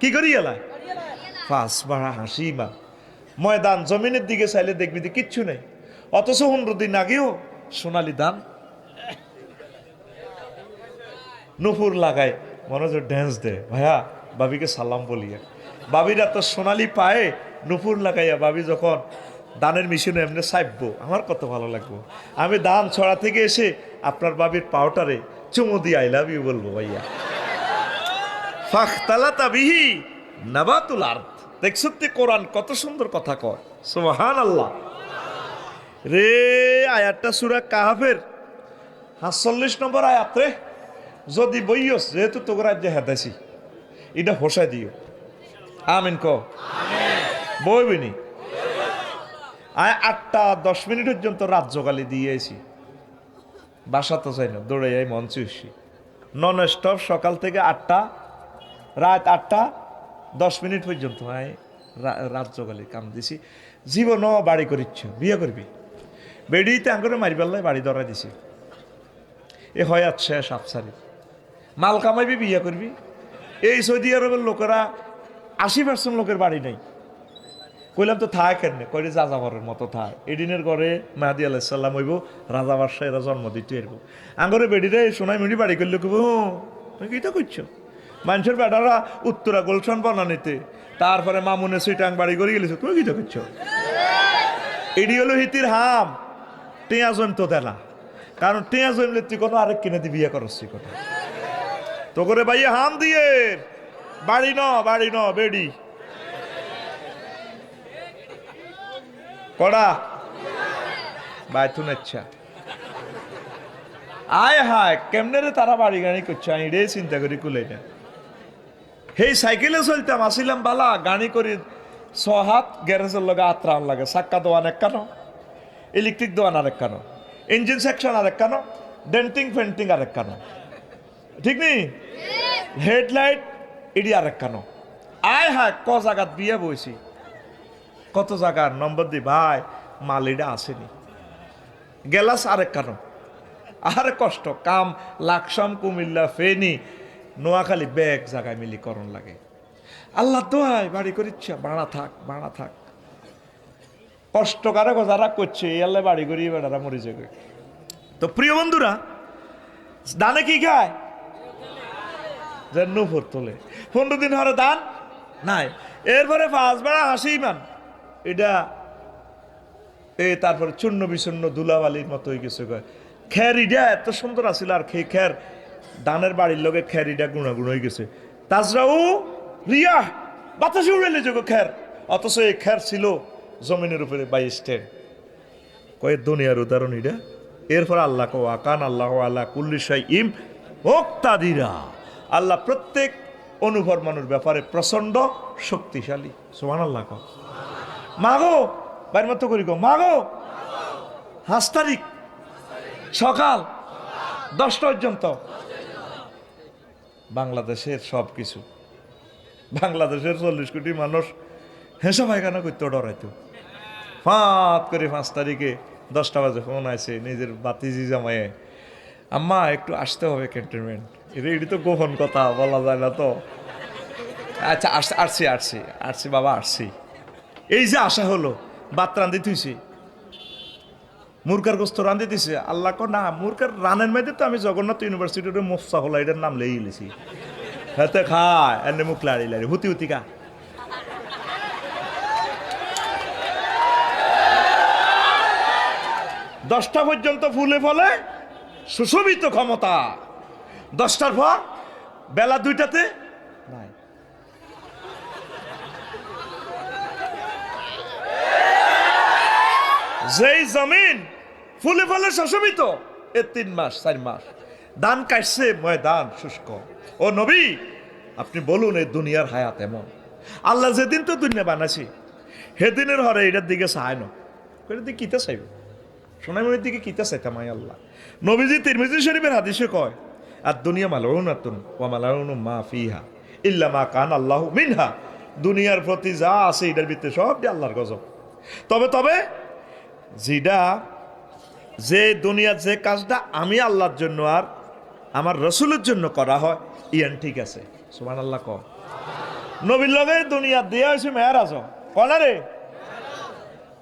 কি করি এলায় ফাঁস বাড়া হাসি মা। ময়দান, জমিনের দিকে চাইলে দেখবি যে কিচ্ছু নেই। অথচ পনেরো দিন আগেও সোনালি দান। নুপুর লাগায়, মনোযোগ ড্যান্স দে। ভাইয়া, বাবিকে সালাম বলিয়া। বাবির তো সোনালি পায়ে নুপুর লাগাইয়া বাবি যখন দানের মিশনে এমনি সাইব আমার কত ভালো লাগবো। আমি দান ছড়া থেকে এসে আপনার বাবির পাউটারে চুমু দিয়ে আই লাভ ইউ বলব ভাইয়া। ফাখতালাতা বিহি নাবাতুল আর্থ দেখছ তে কোরআন কত সুন্দর কথা কয়। সুবহান আল্লাহ রে আয়াতটা সুরা কাহাফের। সাতচল্লিশ নম্বর আয়াত রে। যদি বইয়স যেহেতু হেদাইছি এটা হোসাই দিও। আমিন ক বইবিনি আয় আটটা দশ মিনিট পর্যন্ত রাত জোগালি দিয়েছি বাসা তো চাই না দৌড়ে যাই মঞ্চে নন স্টপ সকাল থেকে আটটা রাত আটটা, দশ মিনিট পর্যন্ত হয়। রাত জোগালি কাম দিছি। জীবন বাড়ি করিচ্ছ, বিয়ে করবি। বেড়িতে আঙ্গুরে মারি পেলাই বাড়ি ধরা দিছি। এ হয় শেষ আফসারি। মাল কামাইবি, বিয়ে করবি। এই সৌদি আরবের লোকেরা আশি পার্সেন্ট লোকের বাড়ি নেই। কইলাম তো থায় কেন কইলে যাযাবরের মতো থায় এদিনের ঘরে মাহাদি আলাইসাল্লাম হইব, রাজা বাদশাহ এরা জন্ম দিতে এরব আঙ্গরে বেডিরে সোনাই মিনি বাড়ি করলে কব তুমি কিটা করছ মানুষের বেটারা উত্তরা গোলশন বনানিতে তারপরে মামুনে সুইটাং বাড়ি করে গেলেছে। তুমি কিটা করছ এডি হলো হিতির হাম। টেয়া জমতো দেনা কারণ টেয়া জমলে তুই কোনো আরেক কিনে দি বিয়ে তুই কোনো তো করে ভাইয়া হাম দিয়ে। বাড়ি ন বাড়ি ন, বেডি। কড়া। বাইথুন আচ্ছা। আয় হায়, কেমনে রে তারা বাড়ি গাড়ি করছে? আমি রে চিন্তা করি কুলাই না হেই, সাইকেলে চলতাম, আসিলাম বালা, গাড়ি করি ছ হাত গ্যারেজের লগে আত্রান লাগে, সাক্কা দোয়ান এক কানো ইলেকট্রিক দোয়ান আর এক কানো ইঞ্জিন সেকশন আর এক কানো ডেন্টিং ফেন্টিং আর এক কানো ঠিক নেই হেডলাইট ইডি আর এক কানো আয় হায়, ক জায়গাত বিয়ে বইছি? কত জায়গার নম্বর দি, ভাই মালিডা আসেনি। গেলাস আরেক কারণ আরে কষ্ট, কাম, লাকসাম, কুমিল্লা, ফেনি নোয়াখালী ব্যাগ জায়গায় মিলি করণ লাগে। আল্লাহ দোহাই বাড়ি করিচ্ছা বাড়া থাক বাড়া থাক। কষ্ট যারা করছে আল্লাহ বাড়ি করি বেড়ারা মরে যাবে। তো প্রিয় বন্ধুরা, দানে কি খায়? যে নুফর তোলে। পনেরো দিন হরে দান নাই। এরপরে পাঁচ বেড়া হাসি মান। এটা এ তারপরে চূর্ণ বিচূর্ণ ধুলাবালির মতো কয়। খের ইডা এত সুন্দর আছিল আর খে খের দানের বাড়ির লগে খের ইডা গুণা গুণ হয়ে গেছে। তাজরাও রিয়া বাতাসে উড়াইলে যোগ খের। অথচ এই খের ছিল জমিনের উপরে বাই স্ট্যান্ড কয়ে দুনিয়ার উদাহরণ ইডা এরপর আল্লাহ কো আকান আল্লাহ আল্লাহ কুল্লিশাই ইম ওক্তাদিরা আল্লাহ প্রত্যেক অনুভব মানুষ ব্যাপারে প্রচণ্ড শক্তিশালী। সোমান আল্লাহ কো মাগো, বাইর মতো করি গো মাগো। পাঁচ তারিখ। সকাল। দশটা পর্যন্ত। বাংলাদেশের সব কিছু। বাংলাদেশের চল্লিশ কোটি মানুষ হেসা পায়খানা করতে ডরাইতো? ফাঁত করে পাঁচ তারিখে দশটা বাজে ফোন আছে নিজের বাতিজি জামাইয়ে। আম্মা, একটু আসতে হবে ক্যান্টনমেন্ট। এটা এটি তো গোপন কথা, বলা যায় না তো। আচ্ছা আসছি আসছি আসছি, বাবা, আসছি। এই যে আশা হলো বাত থুইছি। মুরকার গোস্ত রান্ধি দিছে। আল্লাহ কো না মুরকার রানের মেয়েদের তো আমি জগন্নাথ ইউনিভার্সিটির মোফসা হলো এটার নাম লেই লিছি। হাতে খায় এনে মুখ লাড়ি লাড়ি, হুতি হুতি কা দশটা পর্যন্ত ফুলে ফলে সুশোভিত ক্ষমতা। দশটার পর বেলা দুইটাতে নাই। যেই জমিন ফুলে ফলে শোষিত এ তিন মাস, চার মাস। দান কাটছে ময়দান শুষ্ক। ও নবী, আপনি বলুন এই দুনিয়ার হায়াত এমন। আল্লাহ যেদিন তো দুনিয়া বানাছি সেদিনের হরে এটার দিকে চায় না। দিকে কিতে চাইব? সোনামণির দিকে কিতে চাইতাম আয় আল্লাহ? নবীজি তিরমিজি শরীফের হাদিসে কয় আর দুনিয়া মালাউনাতুন ওয়া মালাউনু মা ফিহা ইল্লা মা কান আল্লাহ মিনহা। দুনিয়ার প্রতি যা আছে এটার ভিতরে সব আল্লাহর গজব। তবে তবে যেটা যে দুনিয়ার যে কাজটা আমি আল্লাহর জন্য আর আমার রসুলের জন্য করা হয়, ইয়ান ঠিক আছে। সুমান আল্লাহ ক নবীর লগে দুনিয়া দিয়া হয়েছে মেয়ার আজ কনা রে?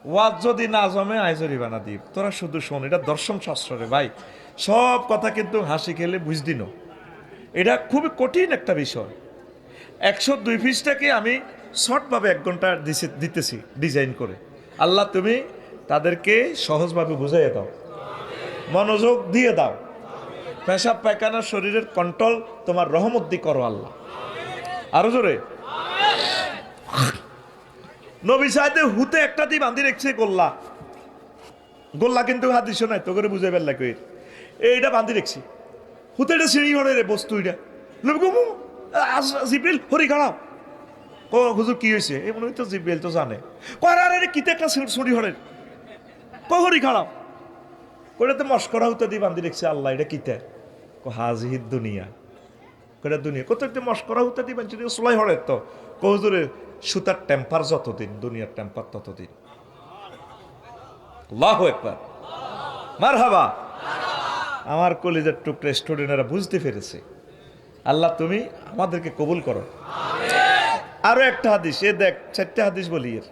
ওয়াজ যদি না জমে আইজরি বানা দিব। তোরা শুধু শোন, এটা দর্শন শাস্ত্র রে ভাই। সব কথা কিন্তু হাসি খেলে বুঝদিন। এটা খুবই কঠিন একটা বিষয়। একশো দুই পিসটাকে আমি শর্টভাবে এক ঘণ্টা দিতেছি, ডিজাইন করে। আল্লাহ তুমি তাদেরকে সহজভাবে বুঝাইয়ে দাও। মনোযোগ দিয়ে দাও। পেশাব পায়খানা শরীরের কন্ট্রোল তোমার রহমদ্দি করো আল্লাহ। আরও জোরে। নবী সাহেব হুতে একটা দিয়ে বান্ধি রেখছে গোল্লা। গোল্লা কিন্তু হাদিস নাই তো করে বুঝাই পেল কই। এইটা বান্ধি রেখছি। হুতে এটা সিঁড়ি হরে রে, বস্তু এটা। জিব্রিল, হরি খাড়াও ও হুজুর, কি হয়েছে এই মনে হয় তো জিব্রিল তো জানে। কয় আরে, রে, কিতে একটা সিঁড়ি হরে কো হরি খাড়াও ওটাতে মস্করা হুতে দিয়ে বান্ধি রেখছে আল্লাহ এটা কিতে কো হাজিহিদ দুনিয়া। কটা দুনিয়া কত একটা মস্করা হুতে দিয়ে বান্ধি সোলাই হরে তো। কো হুজুরে সুতার টেম্পার যতদিন দুনিয়ার টেম্পার ততদিন। আল্লাহ একবার মার হাবা আমার কলিজার টুকরে স্টুডেন্টরা বুঝতে পেরেছে। আল্লাহ তুমি আমাদেরকে কবুল করো। আরও একটা হাদিস এ দেখ চারটে হাদিস বলি এর।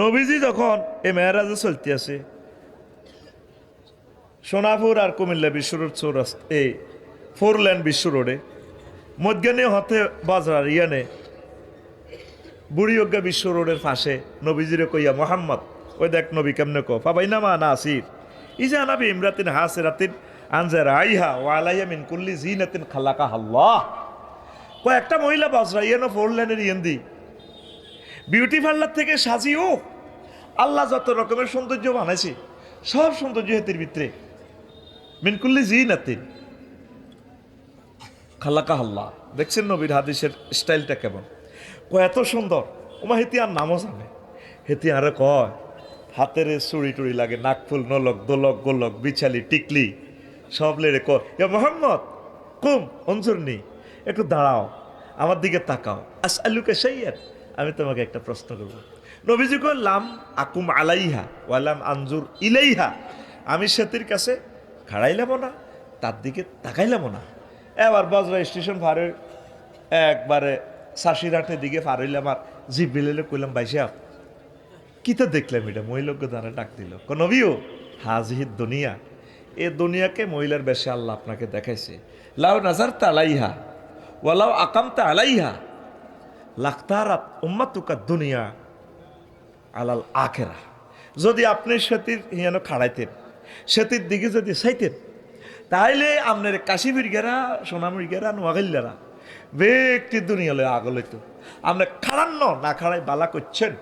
নবীজি যখন এ মেয়ারাজে চলতে আছে সোনাপুর আর কুমিল্লা বিশ্ব রোড চৌরাস্ত, এই ফোর লেন বিশ্ব রোডে মধ্যাহ্নে হতে বাজার ইয়ানে বুড়ি অজ্ঞা বিশ্ব রোডের পাশে নবীজিরে কইয়া, মোহাম্মদ, ওই দেখ নবী কেমনে কো পাবাই না মা নাসির। ইজা নাবি ইমরাতিন হাসিরাতিন আনজার আইহা ওয়ালাইয়া মিন কুল্লি জি জিনাতিন খালাকা আল্লাহ কয়, একটা মহিলা বাজরা ইয়ানো ফোর লেনের ইয়েন্দি। বিউটি পার্লার থেকে সাজিও। আল্লাহ যত রকমের সৌন্দর্য বানাইছে, সব সৌন্দর্য হেতির ভিতরে। মিনকুল্লি জিনাতিন। খালাকা আল্লাহ দেখছেন নবীর হাদিসের স্টাইলটা কেমন? ও এত সুন্দর। ওমা হেতি আর নামও জানে। হেতি আরে কয়, হাতের এ চুড়ি টুড়ি লাগে নাকফুল নলক, দোলক, গোলক, বিছালি, টিকলি, সব লেড়ে ক ইয়া মোহাম্মদ, কুম, অঞ্জুরনি, একটু দাঁড়াও, আমার দিকে তাকাও। আস আলুকে সাইয়ার আমি তোমাকে একটা প্রশ্ন করব। নবীজি কয়, লাম আকুম আলাইহা ওয়ালাম আঞ্জুর ইলাইহা। আমি সেতির কাছে খাড়াইলাম না, তার দিকে তাকাইলাম না। এবার বজরা স্টেশন ভারে একবারে সাশিরাটের দিকে পার হইলাম আর জিপ বিলেলে কইলাম বাইসা কিতা দেখলাম এটা? মহিলাকে দ্বারা ডাক দিল। নবীও হাজিহিদ দুনিয়া। এ দুনিয়াকে মহিলার বেশে আল্লাহ আপনাকে দেখাইছে। লাউ নাজার আলাইহা ওয়ালাউ আকামতা আলাইহা। লাখতারাত উম্মাতুকা দুনিয়া আলাল আখেরা যদি আপনি সেতির হিয়ানো খাড়াইতেন সেতির দিকে যদি চাইতেন, তাইলে আপনার কাশি মির্গেরা সোনা মির্গেরা নোয়াগাইলারা ব্যক্তি দুনিয়ালে আগলে তো আপনি খাড়ান্ন, না খাড়াই বালা করছেন।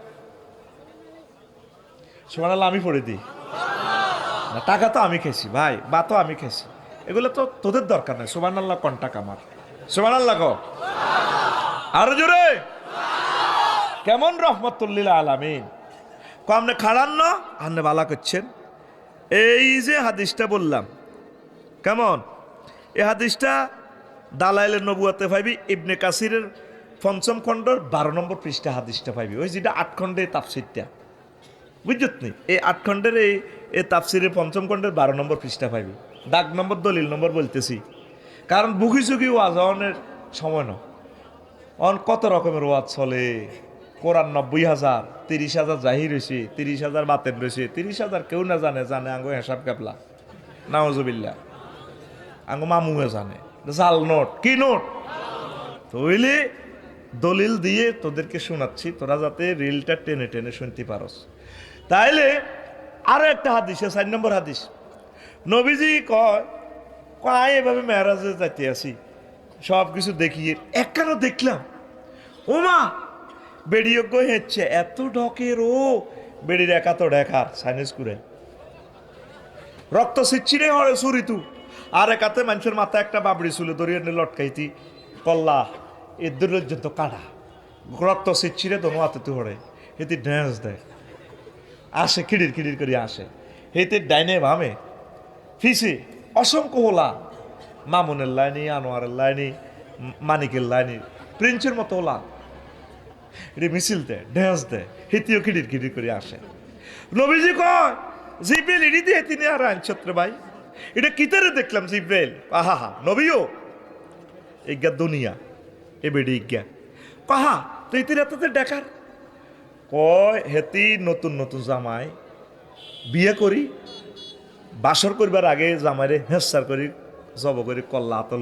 সোমানাল্লাহ আমি পড়ে দিই। না, টাকা তো আমি খেয়েছি ভাই বা তো আমি খেয়েছি এগুলো তো তোদের দরকার নাই সোমান আল্লাহ কন্টাক আমার। সোমান আল্লাহ কো আরও জোরে। কেমন রহমতুল্লিল আলামিন। কমনে খাড়ান না আপনি বালা করছেন। এই যে হাদিসটা বললাম, কেমন? এ হাদিসটা দালাইলের নবুয়াতে পাইবি, ইবনে কাসিরের পঞ্চম খণ্ডর বারো নম্বর পৃষ্ঠা হাদিসটা পাইবি। ওই যেটা আট খণ্ডে তাফসিরটা। বুঝছত নি? এই আট খণ্ডের এই এই তাফসিরের পঞ্চম খণ্ডের বারো নম্বর পৃষ্ঠা পাইবি। দাগ নম্বর, দলিল নম্বর বলতেছি। কারণ বুকি চুকি ওয়াজ অনের সময় ন অন কত রকমের ওয়াজ চলে? কোরআন নব্বই হাজার, তিরিশ হাজার জাহির হয়েছে তিরিশ হাজার বাতেন রয়েছে তিরিশ হাজার কেউ না জানে জানে আঙ্গো হেসাব কেপলা। নাওজবিল্লা আঙ্গো মামুয়ে জানে। জাল নোট। কি নোট? তৈলে দলিল দিয়ে তোদেরকে শোনাচ্ছি, তোরা যাতে রিলটা টেনে টেনে শুনতে পারস। তাইলে আরও একটা হাদিস চার নম্বর হাদিস। নবীজি কয় কয় এভাবে মেয়ারাজে যাইতে আসি। সব কিছু দেখিয়ে একখানো দেখলাম। ওমা বেড়িয়োগ্য হচ্ছে এত ঢকের ও বেড়ির একা তো দেখার সাইনিস করে রক্ত সিচ্ছিরে হরে সুরিতু আর একাতে মানুষের মাথা একটা বাবড়ি ছিল দরিয়ে লটকাইতি। কল্লা, এ দুর্যন্ত কাটা রক্ত সিচ্ছিরে দোনো হাতে তু হরে। এতে ড্যান্স দেয় আসে, খিড়ির খিড়ির করে আসে। হেতে ডাইনে ভামে। ফিসে, অসংখ্য হোলা। মামুনের লাইনি, আনোয়ারের লাইনি, মানিকের লাইনি, প্রিন্সের মতো হোলা। এটা মিছিল দেয় ড্যান্স দেয়, হেতিও কিড়ির কিড়ির করে আসে। নবীজি কয় জিব্রেল এটি দিয়ে তিনি আর আইনছত্র ভাই। এটা কিতারে দেখলাম জিব্রেল আহা হা নবীও। ইজ্ঞা দুনিয়া, এ বেডি ইজ্ঞা কাহা তুই তিন এত দেখার? কয়, হেতি নতুন নতুন জামাই, বিয়ে করি, বাসর করবার আগে জামাইরে হেসার করি, জব করি, কল্লা আতল